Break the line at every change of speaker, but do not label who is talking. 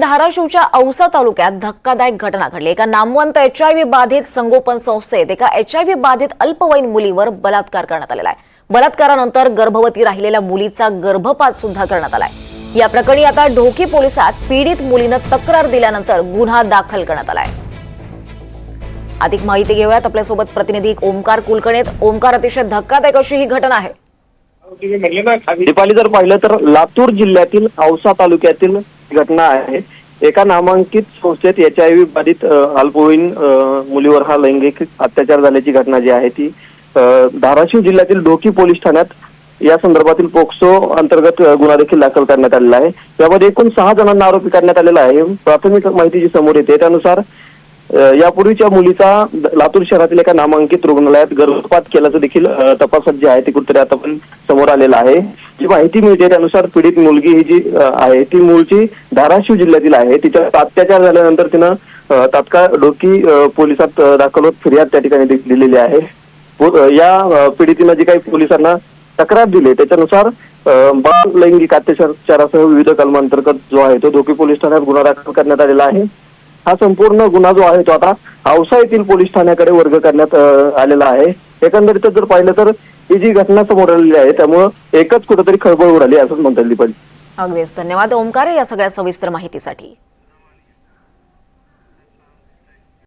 धाराशिवच्या औसा तालुक्यात धक्कादायक घटना घडली. एका नामवंत एच आय व्ही बाधित संगोपन संस्थेत एका एच आय व्ही बाधित अल्पवयीन मुलीवर बलात्कार करण्यात आलेला आहे. बलात्कारानंतर गर्भवती राहिलेल्या मुलीचा गर्भपात सुद्धा करण्यात आलाय. या प्रकरणी आता ढोकी पोलिसात पीडित मुलीनं तक्रार दिल्यानंतर गुन्हा दाखल करण्यात आलाय. अधिक माहिती घेऊयात आपल्यासोबत प्रतिनिधी ओमकार कुलकर्णी आहेत. ओमकार अतिशय धक्कादायक अशी ही घटना आहे.
दीपाली जर पाहिलं तर लातूर जिल्ह्यातील औसा तालुक्यातील घटना आहे. एका नामांकित संस्थेत एच आय व्ही बाधित अल्पवयीन मुलीवर हा लैंगिक अत्याचार झाल्याची घटना जी आहे ती धाराशिव जिल्ह्यातील डोकी पोलीस ठाण्यात या संदर्भातील पोक्सो अंतर्गत गुन्हा देखील दाखल करण्यात आलेला आहे. यामध्ये एकूण सहा जणांना आरोपी करण्यात आलेला आहे. प्राथमिक माहिती जी समोर येते त्यानुसार यापूर्वीच्या मुलीचा लातूर शहरातील एका नामांकित रुग्णालयात गर्भपात केल्याचं देखील तपासात जे आहे ते कुठेतरी आता पण समोर आलेलं आहे. जी माहिती मिळते त्यानुसार पीडित मुलगी ही जी आहे ती मूळची धाराशिव जिल्ह्यातील आहे तिच्या अत्याचार झाल्यानंतर तिनं तात्काळ डोकी पोलिसात दाखल होत फिर्याद त्या ठिकाणी दिलेली आहे. या पीडितीनं जी काही पोलिसांना तक्रार दिली त्याच्यानुसार बाल लैंगिक अत्याचारासह विविध कलमांतर्गत जो आहे तो डोकी पोलीस ठाण्यात गुन्हा दाखल करण्यात आलेला आहे. हा संपूर्ण गुन्हा जो आहे तो आता औसा येथील पोलीस ठाण्याकडे वर्ग करण्यात आलेला आहे. एकंदरीत जर पाहिलं तर ही जी घटना समोर आलेली आहे त्यामुळं एकच कुठेतरी खळबळ उडाली असंच म्हणता येईल दीपाली
अगदीच. धन्यवाद. ओमकार या सगळ्या सविस्तर माहितीसाठी.